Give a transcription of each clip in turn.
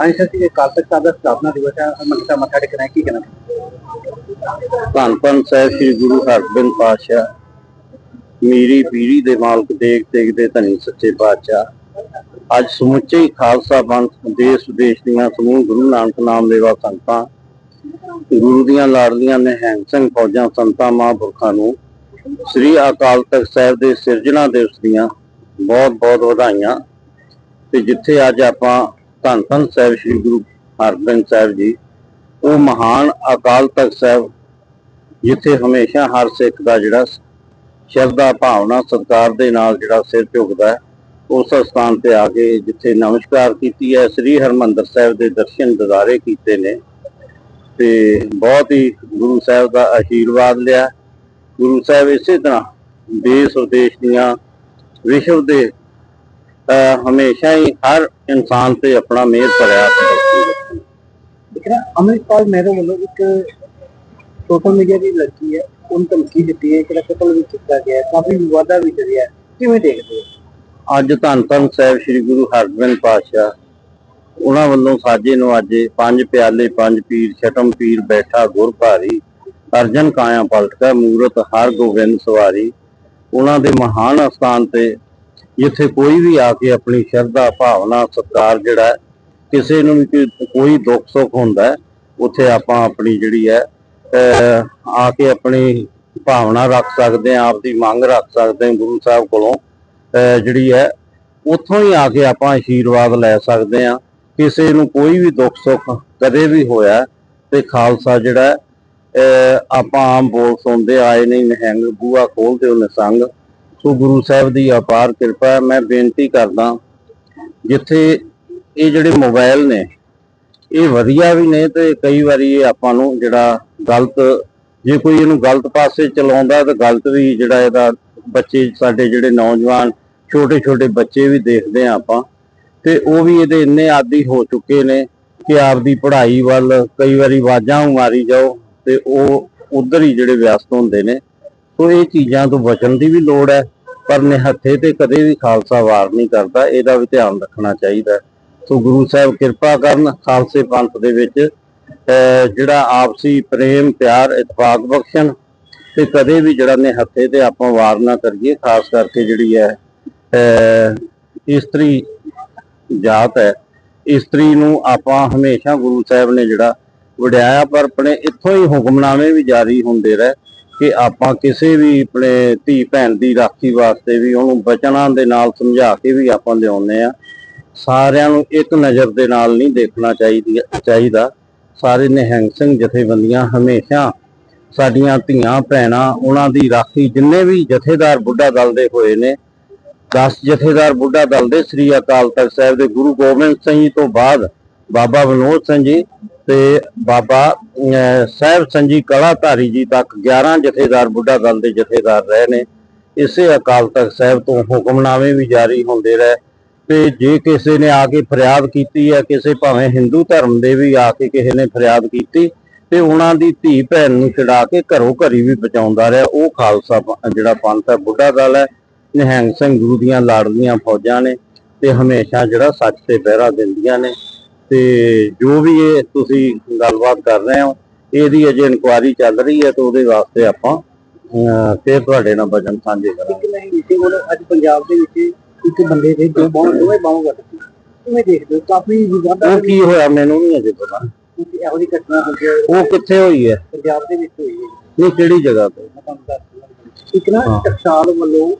ਹਾਂਜੀ ਸਰ ਜੀ ਕਾਲ ਤੱਕ ਦਾ ਸਥਾਪਨਾ ਦਿਵਸ ਹੈ ਮੱਥਾ ਮੱਥਾ ਟੇਕਣਾ ਕੀ ਕਹਿਣਾ? ਧੰਨ ਧੰਨ ਸਾਹਿਬ ਸ੍ਰੀ ਗੁਰੂ ਹਰਗੋਬਿੰਦ ਪਾਤਸ਼ਾਹ। ਮੀਰੀ ਪੀਰੀ ਦੇ ਮਾਲਕ ਦੇਖ ਦੇਖ ਦੇ ਧਨੀ ਸੱਚੇ ਪਾਤਸ਼ਾਹ। ਅੱਜ ਸਮੁੱਚੇ ਖਾਲਸਾ ਪੰਥ ਦੇਸ਼ ਵਿਦੇਸ਼ ਦੀਆਂ ਸਮੂਹ ਗੁਰੂ ਨਾਨਕ ਨਾਮ ਲੈਵਾ ਸੰਗਤਾਂ, ਗੁਰੂ ਦੀਆਂ ਲਾੜਲੀਆਂ ਨਿਹੰਗ ਸਿੰਘ ਫੌਜਾਂ ਸੰਤਾਂ ਮਹਾਂਪੁਰਖਾਂ ਨੂੰ ਸ੍ਰੀ ਅਕਾਲ ਤਖਤ ਸਾਹਿਬ ਦੇ ਸਿਰਜਣਾ ਦਿਵਸ ਦੀਆਂ ਬਹੁਤ ਬਹੁਤ ਵਧਾਈਆਂ। ਤੇ ਜਿੱਥੇ ਅੱਜ ਆਪਾਂ ਧੰਨ ਧੰਨ ਸਾਹਿਬ ਸ੍ਰੀ ਗੁਰੂ ਹਰਗੋਬਿੰਦ ਸਾਹਿਬ ਜੀ, ਉਹ ਮਹਾਨ ਅਕਾਲ ਤਖਤ ਸਾਹਿਬ ਜਿੱਥੇ ਹਮੇਸ਼ਾ ਹਰ ਸਿੱਖ ਦਾ ਜਿਹੜਾ ਸ਼ਰਧਾ, ਭਾਵਨਾ, ਸਤਿਕਾਰ ਦੇ ਨਾਲ ਜਿਹੜਾ ਸਿਰ ਝੁਕਦਾ ਹੈ ਉਸ ਸਥਾਨ ਤੇ ਆ ਕੇ ਜਿੱਥੇ ਨਮਸਕਾਰ ਕੀਤੀ ਹੈ, ਸ੍ਰੀ ਹਰਮੰਦਰ ਸਾਹਿਬ ਦੇ ਦਰਸ਼ਨ ਦਿਦਾਰੇ ਕੀਤੇ ਨੇ ਤੇ ਬਹੁਤ ਹੀ ਗੁਰੂ ਸਾਹਿਬ ਦਾ ਆਸ਼ੀਰਵਾਦ ਲਿਆ। ਗੁਰੂ ਸਾਹਿਬ ਇਸੇ ਤਰ੍ਹਾਂ ਦੇਸ਼ ਵਿਦੇਸ਼ ਦੀਆਂ, ਵਿਸ਼ਵ ਦੇ ਅਹ ਹਮੇਸ਼ਾ ਹੀ ਹਰ ਇਨਸਾਨ ਤੇ ਆਪਣਾ ਮਿਹਰ ਭਰਿਆ ਹੱਥ ਰੱਖੇਗਾ। ਅਮਰਿਤਪਾਲ ਮਹਿਰੋ ਵੱਲੋਂ ਇੱਕ ਸੋਸ਼ਲ ਮੀਡੀਆ ਦੀ ਲੜਕੀ ਹੈ, ਉਹਨੂੰ ਧਮਕੀ ਦਿੱਤੀ ਹੈ ਕਿ ਕਤਲ ਵੀ ਕੀਤਾ ਗਿਆ ਕਾਫੀ ਵਿਵਾਦਾ ਵੀ ਚੱਲਿਆ ਕਿਵੇਂ ਦੇਖਦੇ ਹੋ? ਅੱਜ ਧੰਨ ਧੰਨ ਸਾਹਿਬ ਸ੍ਰੀ ਗੁਰੂ ਹਰਗੋਬਿੰਦ ਪਾਤਸ਼ਾਹ, ਉਹਨਾਂ ਵੱਲੋਂ ਸਾਜੇ ਨੂੰ ਅੱਜ ਪੰਜ ਪਿਆਲੇ, ਪੰਜ ਪੀਰ, ਛਟਮ ਪੀਰ ਬੈਠਾ ਗੁਰ ਭਾਰੀ, ਅਰਜਨ ਕਾਇਆ ਪਲਟਕਾ, ਮੂਰਤ ਹਰ ਗੋਬਿੰਦ ਸਵਾਰੀ। ਉਹਨਾਂ ਦੇ ਮਹਾਨ ਅਸਥਾਨ ਤੇ ਜਿੱਥੇ ਕੋਈ ਵੀ ਆ ਕੇ ਆਪਣੀ ਸ਼ਰਧਾ, ਭਾਵਨਾ, ਸਤਿਕਾਰ ਜਿਹੜਾ ਕਿਸੇ ਨੂੰ ਵੀ ਕੋਈ- ਦੁੱਖ ਸੁੱਖ ਹੁੰਦਾ ਉੱਥੇ ਆਪਾਂ ਆਪਣੀ ਜਿਹੜੀ ਹੈ ਆ ਕੇ ਆਪਣੀ ਭਾਵਨਾ ਰੱਖ ਸਕਦੇ ਹਾਂ, ਆਪਦੀ ਮੰਗ ਰੱਖ ਸਕਦੇ ਗੁਰੂ ਸਾਹਿਬ ਕੋਲੋਂ। ਜਿਹੜੀ ਹੈ, ਉੱਥੋਂ ਹੀ ਆ ਕੇ ਆਪਾਂ ਆਸ਼ੀਰਵਾਦ ਲੈ ਸਕਦੇ ਆ ਕਿਸੇ ਨੂੰ ਕੋਈ ਵੀ ਦੁੱਖ ਸੁੱਖ ਕਦੇ ਵੀ ਹੋਇਆ ਤੇ ਖਾਲਸਾ ਜਿਹੜਾ ਅਹ, ਆਪਾਂ ਆਮ ਬੋਲ ਸੁਣਦੇ ਆਏ ਨਹੀਂ, ਨਿਹੰਗ ਬੂਆ ਖੋਲਦੇ ਉਹ ਨਿਸੰਗ। ਸੋ ਗੁਰੂ ਸਾਹਿਬ ਦੀ ਅਪਾਰ ਕਿਰਪਾ ਹੈ। ਮੈਂ ਬੇਨਤੀ ਕਰਦਾ ਜਿੱਥੇ ਇਹ ਜਿਹੜੇ ਮੋਬਾਈਲ ਨੇ, ਇਹ ਵਧੀਆ ਵੀ ਨੇ ਤੇ ਕਈ ਵਾਰੀ ਇਹ ਆਪਾਂ ਨੂੰ ਜਿਹੜਾ ਗਲਤ, ਜੇ ਕੋਈ ਇਹਨੂੰ ਗਲਤ ਪਾਸੇ ਚਲਾਉਂਦਾ ਤਾਂ ਗਲਤ ਵੀ ਜਿਹੜਾ ਇਹਦਾ ਬੱਚੇ ਸਾਡੇ ਜਿਹੜੇ ਨੌਜਵਾਨ ਛੋਟੇ ਛੋਟੇ ਬੱਚੇ ਵੀ ਦੇਖਦੇ ਆ ਆਪਾਂ। ਤੇ ਉਹ ਵੀ ਇਹਦੇ ਇੰਨੇ ਆਦੀ ਹੋ ਚੁੱਕੇ ਨੇ ਕਿ ਆਪਦੀ ਪੜ੍ਹਾਈ ਵੱਲ ਕਈ ਵਾਰੀ ਆਵਾਜ਼ਾਂ ਮਾਰੀ ਜਾਓ ਤੇ ਉਹ ਉਧਰ ਹੀ ਜਿਹੜੇ ਵਿਅਸਤ ਹੁੰਦੇ ਨੇ। ਸੋ ਇਹ ਚੀਜ਼ਾਂ ਤੋਂ ਬਚਣ ਦੀ ਵੀ ਲੋੜ ਹੈ, ਪਰ ਨਿਹੱਥੇ ਤੇ ਕਦੇ ਵੀ ਖਾਲਸਾ ਵਾਰ ਨਹੀਂ ਕਰਦਾ, ਇਹਦਾ ਵੀ ਧਿਆਨ ਰੱਖਣਾ ਚਾਹੀਦਾ ਸੋ ਗੁਰੂ ਸਾਹਿਬ ਕਿਰਪਾ ਕਰਨ, ਖਾਲਸੇ ਪੰਥ ਦੇ ਵਿੱਚ ਜਿਹੜਾ ਆਪਸੀ ਪ੍ਰੇਮ, ਪਿਆਰ ਇਤਫਾਕ ਬਖਸ਼ਣ ਤੇ ਕਦੇ ਵੀ ਜਿਹੜਾ ਨਿਹੱਥੇ ਤੇ ਆਪਾਂ ਵਾਰ ਨਾ ਕਰੀਏ, ਖਾਸ ਕਰਕੇ ਜਿਹੜੀ ਹੈ ਇਸਤਰੀ ਜਾਤ ਹੈ। ਇਸਤਰੀ ਨੂੰ ਆਪਾਂ ਹਮੇਸ਼ਾ ਗੁਰੂ ਸਾਹਿਬ ਨੇ ਜਿਹੜਾ ਵਡਿਆਇਆ, ਪਰ ਆਪਣੇ ਇੱਥੋਂ ਹੀ ਹੁਕਮਨਾਮੇ ਵੀ ਜਾਰੀ ਹੁੰਦੇ ਰਹੇ ਕਿ ਆਪਾਂ ਕਿਸੇ ਵੀ ਆਪਣੇ ਧੀ ਭੈਣ ਦੀ ਰਾਖੀ ਵਾਸਤੇ ਵੀ ਉਹਨੂੰ ਬਚਨਾਂ ਦੇ ਨਾਲ ਸਮਝਾ ਕੇ ਵੀ ਆਪਾਂ ਲਿਆਉਂਦੇ ਆ ਸਾਰਿਆਂ ਨੂੰ ਇੱਕ ਨਜ਼ਰ ਦੇ ਨਾਲ ਨਹੀਂ ਦੇਖਣਾ ਚਾਹੀਦੀ, ਚਾਹੀਦਾ। ਸਾਰੇ ਨਿਹੰਗ ਸਿੰਘ ਜਥੇਬੰਦੀਆਂ ਹਮੇਸ਼ਾ ਸਾਡੀਆਂ ਧੀਆਂ ਭੈਣਾਂ ਉਹਨਾਂ ਦੀ ਰਾਖੀ ਜਿੰਨੇ ਵੀ ਜਥੇਦਾਰ ਬੁੱਢਾ ਦਲ ਦੇ ਹੋਏ ਨੇ 10 ਜਥੇਦਾਰ ਬੁੱਢਾ ਦਲ ਦੇ ਸ੍ਰੀ ਅਕਾਲ ਤਖਤ ਸਾਹਿਬ ਦੇ ਗੁਰੂ ਗੋਬਿੰਦ ਸਿੰਘ ਜੀ ਤੋਂ ਬਾਅਦ ਬਾਬਾ ਵਿਨੋਦ ਸਿੰਘ ਜੀ ਤੇ ਬਾਬਾ ਸਾਹਿਬ ਸੰਜੀ ਕਲਾਧਾਰੀ ਜੀ ਤੱਕ 11 ਜਥੇਦਾਰ ਬੁੱਢਾ ਦਲ ਦੇ ਜਥੇਦਾਰ ਰਹੇ ਨੇ। ਇਸੇ ਅਕਾਲ ਤਖਤ ਸਾਹਿਬ ਤੋਂ ਹੁਕਮਨਾਮੇ ਵੀ ਜਾਰੀ ਹੁੰਦੇ ਰਹੇ। ਤੇ ਜੇ ਕਿਸੇ ਨੇ ਆ ਕੇ ਫਰਿਆਦ ਕੀਤੀ ਹੈ, ਕਿਸੇ ਭਾਵੇਂ ਹਿੰਦੂ ਧਰਮ ਦੇ ਵੀ ਆ ਕੇ ਕਿਸੇ ਨੇ ਫਰਿਆਦ ਕੀਤੀ, ਤੇ ਉਹਨਾਂ ਦੀ ਧੀ ਭੈਣ ਨੂੰ ਛਡਾ ਕੇ ਘਰੋਂ ਘਰੀ ਵੀ ਬਚਾਉਂਦਾ ਰਿਹਾ। ਉਹ ਖਾਲਸਾ ਜਿਹੜਾ ਪੰਥ ਹੈ, ਬੁੱਢਾ ਦਲ ਹੈ। ਨਿਹੰਗ ਸਿੰਘ ਗੁਰੂ ਦੀਆਂ ਲਾੜਲੀਆਂ ਫੌਜਾਂ ਨੇ ਤੇ ਹਮੇਸ਼ਾ ਜਿਹੜਾ ਸੱਚ ਤੇ ਪਹਿਰਾ ਦਿੰਦੀਆਂ ਨੇ। ਤੇ ਜੋ ਵੀ ਇਹ ਤੁਸੀਂ ਗੱਲਬਾਤ ਕਰ ਰਹੇ ਹੋ ਇਹਦੀ ਅਜੇ ਇਨਕੁਆਇਰੀ ਚੱਲ ਰਹੀ ਹੈ ਤੇ ਉਹਦੇ ਵਾਸਤੇ ਆਪਾਂ ਫਿਰ ਤੁਹਾਡੇ ਨਾਲ ਵਚਨ ਸਾਂਝੇ ਕਰਾਂਗੇ। ਅੱਜ ਪੰਜਾਬ ਦੇ ਵਿੱਚ ਇੱਕ ਬੰਦੇ ਦੇ ਦੋ ਬਾਹਾਂ ਦੋਵੇਂ ਬਾਹਾਂ ਦਿੱਤੀਆਂ ਕਿਵੇਂ ਦੇਖਦੇ ਹੋ ਕਾਫੀ ਵਿਵਾਦਾ ਉਹ ਕੀ ਹੋਇਆ ਮੈਨੂੰ ਨਹੀਂ ਅਜੇ ਪਤਾ। ਇਹੋ ਘਟਨਾ ਉਹ ਕਿੱਥੇ ਹੋਈ ਹੈ? ਪੰਜਾਬ ਦੇ ਵਿੱਚ ਹੋਈ ਹੈ। ਨਹੀਂ ਕਿਹੜੀ ਜਗ੍ਹਾ ਤੇ। ਇੱਕ ਨਾ। ਟਕਸਾਲ ਵੱਲੋਂ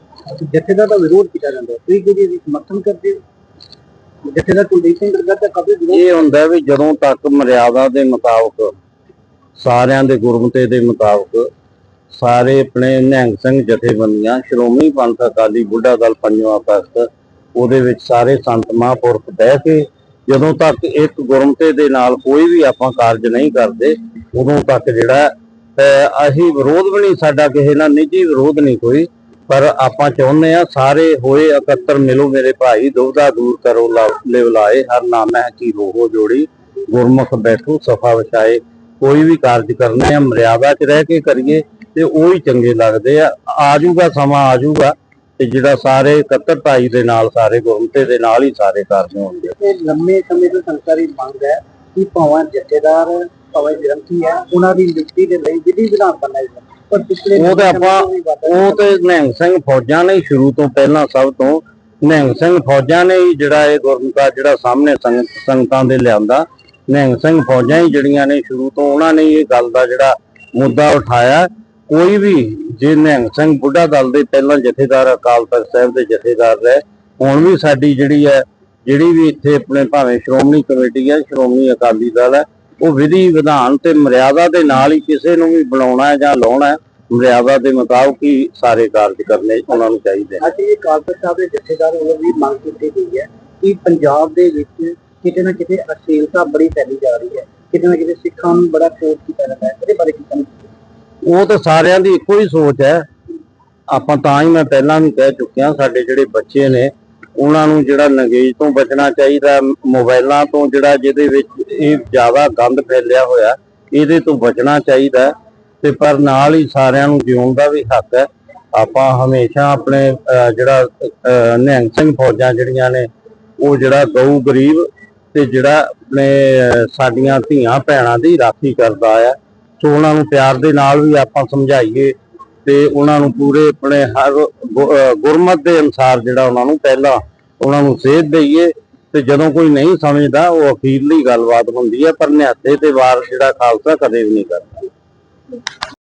ਜਥੇਦਾਰ ਦਾ ਵਿਰੋਧ ਕੀਤਾ ਜਾਂਦਾ ਹੈ। ਤੁਸੀਂ ਕਿਹਦੀ ਸਮਰਥਨ ਕਰਦੇ ਹੋ? ਜਥੇਦਾਰ ਕੁਲਦੀਪ ਸਿੰਘ ਗਰਗਾ ਦਾ ਕਾਫੀ ਵਿਰੋਧ ਇਹ ਹੁੰਦਾ ਵੀ ਜਦੋਂ ਤੱਕ ਮਰਿਆਦਾ ਦੇ ਮੁਤਾਬਕ, ਸਾਰਿਆਂ ਦੇ ਗੁਰਮਤੇ ਦੇ ਮੁਤਾਬਕ ਸਾਰੇ ਆਪਣੇ ਨਿਹੰਗ ਸਿੰਘ ਜਥੇਬੰਦੀਆਂ, ਸ਼੍ਰੋਮਣੀ ਪੰਥ ਅਕਾਲੀ ਬੁੱਢਾ ਦਲ ਪੰਜਵਾਂ ਤਖਤ ਉਹਦੇ ਵਿੱਚ ਸਾਰੇ ਸੰਤ ਮਹਾਂਪੁਰਖ ਬਹਿ ਕੇ ਜਦੋਂ ਤੱਕ ਇੱਕ ਗੁਰਮਤੇ ਦੇ ਨਾਲ ਕੋਈ ਵੀ ਆਪਾਂ ਕਾਰਜ ਨਹੀਂ ਕਰਦੇ, ਉਦੋਂ ਤੱਕ ਜਿਹੜਾ ਅਸੀਂ ਵਿਰੋਧ ਵੀ ਨਹੀਂ, ਸਾਡਾ ਕਿਸੇ ਨਾਲ ਨਿੱਜੀ ਵਿਰੋਧ ਨਹੀਂ ਕੋਈ। ਪਰ ਆਪਾਂ ਚਾਹੁੰਦੇ ਆ ਸਾਰੇ ਹੋਏ ਇਕੱਤਰ ਮਿਲੋ ਮੇਰੇ ਭਾਈ ਦੁਬਦਾ ਦੂਰ ਕਰੋ ਲਾ- ਲਿਵਲਾਏ ਹਰ ਨਾਮ ਕੀ ਹੋ ਜੋੜੀ, ਗੁਰਮੁਖ ਬੈਠੋ, ਸਫਾ ਵਿਛਾਏ। ਕੋਈ ਵੀ ਕਾਰਜ ਕਰਨੇ ਆ, ਮਰਿਆਦਾ 'ਚ ਰਹਿ ਕੇ ਕਰੀਏ ਤੇ ਉਹ ਹੀ ਚੰਗੇ ਲੱਗਦੇ ਆ। ਆਜੂਗਾ ਸਮਾਂ, ਆਜੂਗਾ ਤੇ ਜਿਹੜਾ ਸਾਰੇ ਇਕੱਤਰ ਇਕੱਤਰਤਾਈ ਦੇ ਨਾਲ, ਸਾਰੇ ਗੁਰਮਤੇ ਦੇ ਨਾਲ ਹੀ ਸਾਰੇ ਕਾਰਜ ਹੋਣਗੇ। ਇਹ ਲੰਮੇ ਸਮੇਂ ਤੋਂ ਸੰਸਾਰੀ ਮੰਗ ਹੈ ਕਿ ਭਾਵੇਂ ਜਥੇਦਾਰ, ਭਾਵੇਂ ਗ੍ਰੰਥੀ ਹੈ, ਉਹਨਾਂ ਦੀ ਨਿਯੁਕਤੀ ਦੇ ਲਈ ਵਿਧੀ ਵਿਧਾਨ ਬਣਾਏ ਜਾਣ। ਪਰ ਪਿਛਲੇ ਉਹ ਤੇ ਆਪਾਂ ਉਹ ਤੇ ਨਿਹੰਗ ਸਿੰਘ ਫੌਜਾਂ ਨੇ ਸ਼ੁਰੂ ਤੋਂ ਪਹਿਲਾਂ ਸਭ ਤੋਂ ਨਿਹੰਗ ਸਿੰਘ ਫੌਜਾਂ ਨੇ ਹੀ ਜਿਹੜਾ ਇਹ ਗੁਰਮਤਾ ਜਿਹੜਾ ਸਾਹਮਣੇ ਸੰਗਤ ਦੇ ਲਿਆਂਦਾ। ਨਿਹੰਗ ਸਿੰਘ ਫੌਜਾਂ ਹੀ ਜਿਹੜੀਆਂ ਨੇ ਸ਼ੁਰੂ ਤੋਂ ਉਹਨਾਂ ਨੇ ਇਹ ਗੱਲ ਦਾ ਜਿਹੜਾ ਮੁੱਦਾ ਉਠਾਇਆ। ਕੋਈ ਵੀ ਜੇ ਨਿਹੰਗ ਸਿੰਘ ਬੁੱਢਾ ਦਲ ਦੇ ਪਹਿਲਾਂ ਜਥੇਦਾਰ ਅਕਾਲ ਤਖਤ ਸਾਹਿਬ ਦੇ ਜਥੇਦਾਰ ਰਹੇ ਹੁਣ ਵੀ ਸਾਡੀ ਜਿਹੜੀ ਹੈ ਜਿਹੜੀ ਵੀ ਇੱਥੇ ਆਪਣੇ ਭਾਵੇਂ ਸ਼੍ਰੋਮਣੀ ਕਮੇਟੀ ਹੈ ਸ਼੍ਰੋਮਣੀ ਅਕਾਲੀ ਦਲ ਹੈ ਉਹ ਵਿਧੀ ਵਿਧਾਨ ਤੇ ਮਰਿਆਦਾ ਦੇ ਨਾਲ ਹੀ ਕਿਸੇ ਨੂੰ ਵੀ ਬਣਾਉਣਾ ਹੈ ਜਾਂ ਲਾਉਣਾ ਮਰਿਆਦਾ ਦੇ ਮੁਤਾਬਕ ਹੀ ਸਾਰੇ ਕਾਰਜ ਕਰਨੇ ਉਹਨਾਂ ਨੂੰ ਚਾਹੀਦੇ ਨੇ। ਇਹ ਕਾਲਪਤ ਸਾਹਿਬ ਦੇ ਜਥੇਦਾਰ ਵੱਲੋਂ ਵੀ ਮੰਗ ਕੀਤੀ ਗਈ ਹੈ ਕਿ ਪੰਜਾਬ ਦੇ ਵਿੱਚ ਕਿਤੇ ਨਾ ਕਿਤੇ ਅਸ਼ਲੀਲਤਾ ਬੜੀ ਫੈਲੀ ਜਾ ਰਹੀ ਹੈ। ਕਿਤੇ ਨਾ ਕਿਤੇ ਸਿੱਖਾਂ ਨੂੰ ਬੜਾ ਕੋਟ ਕੀਤਾ ਜਾਂਦਾ ਹੈ। ਇਹਦੇ ਬਾਰੇ ਕੀ ਕਹਿਣਾ ਉਹ ਤਾਂ ਸਾਰਿਆਂ ਦੀ ਇੱਕੋ ਹੀ ਸੋਚ ਹੈ। ਆਪਾਂ ਤਾਂ ਹੀ ਮੈਂ ਪਹਿਲਾਂ ਵੀ ਕਹਿ ਚੁੱਕਿਆ ਸਾਡੇ ਜਿਹੜੇ ਬੱਚੇ ਨੇ ਉਹਨਾਂ ਨੂੰ ਜਿਹੜਾ ਨਗੇਜ਼ ਤੋਂ ਬਚਣਾ ਚਾਹੀਦਾ ਮੋਬਾਈਲਾਂ ਤੋਂ ਜਿਹੜਾ ਜਿਹਦੇ ਵਿੱਚ ਇਹ ਜ਼ਿਆਦਾ ਗੰਦ ਫੈਲਿਆ ਹੋਇਆ, ਇਹਦੇ ਤੋਂ ਬਚਣਾ ਚਾਹੀਦਾ ਤੇ ਪਰ ਨਾਲ ਹੀ ਸਾਰਿਆਂ ਨੂੰ ਜਿਉਣ ਦਾ ਵੀ ਹੱਕ ਹੈ। ਆਪਾਂ ਹਮੇਸ਼ਾ ਆਪਣੇ ਜਿਹੜਾ ਨਿਹੰਗ ਸਿੰਘ ਫੌਜਾਂ ਜਿਹੜੀਆਂ ਨੇ, ਉਹ ਜਿਹੜਾ ਗਊ ਗਰੀਬ ਤੇ ਜਿਹੜਾ ਆਪਣੇ ਸਾਡੀਆਂ ਧੀਆਂ ਭੈਣਾਂ ਦੀ ਰਾਖੀ ਕਰਦਾ ਆ। ਸੋ ਉਹਨਾਂ ਨੂੰ ਪਿਆਰ ਦੇ ਨਾਲ ਵੀ ਆਪਾਂ ਸਮਝਾਈਏ ਤੇ ਉਹਨਾਂ ਨੂੰ ਪੂਰੇ ਆਪਣੇ ਹਰ ਗੁਰਮਤ ਦੇ ਅਨੁਸਾਰ ਜਿਹੜਾ ਉਹਨਾਂ ਨੂੰ ਪਹਿਲਾਂ ਉਹਨਾਂ ਨੂੰ ਸੇਧ ਦਈਏ ਤੇ ਜਦੋਂ ਕੋਈ ਨਹੀਂ ਸਮਝਦਾ ਉਹ ਅਖੀਰਲੀ ਗੱਲਬਾਤ ਹੁੰਦੀ ਹੈ, ਪਰ ਨਿਹੱਥੇ ਤੇ ਵਾਰ ਜਿਹੜਾ ਖਾਲਸਾ ਕਦੇ ਵੀ ਨਹੀਂ ਕਰਦਾ।